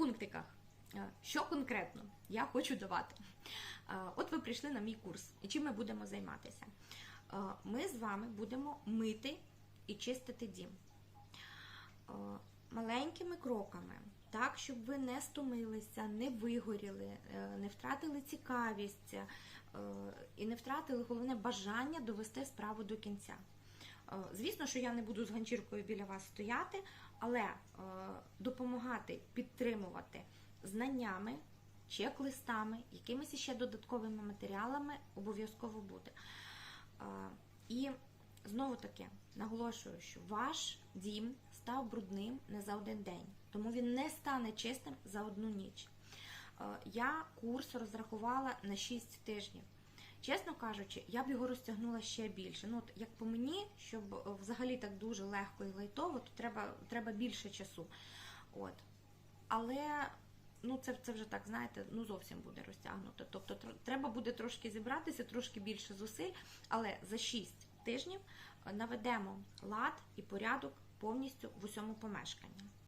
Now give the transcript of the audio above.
пунктиках, е, що конкретно я хочу давати. Е, От ви прийшли на мій курс, і чим ми будемо займатися? Е, Ми з вами будемо мити і чистити дім маленькими кроками, так, щоб ви не стомилися, не вигоріли, не втратили цікавість і не втратили головне бажання довести справу до кінця. Е, Звісно, що я не буду з ганчіркою біля вас стояти, але е, допомагати підтримувати знаннями, чек-листами, якимись ще додатковими матеріалами обов'язково буде. Е, І знову таки наголошую, що ваш дім став брудним не за один день, тому він не стане чистим за одну ніч. Я курс розрахувала на 6 тижнів. Чесно кажучи, я б його розтягнула ще більше. Ну, от, як по мені, щоб е, взагалі так дуже легко і лайтово, то треба, треба більше часу. От. Але ну, це, це вже так, знаєте, ну зовсім буде розтягнуто. Тобто тр- треба буде трошки зібратися, трошки більше зусиль, але за 6 тижнів е, наведемо лад і порядок повністю в усьому помешканні.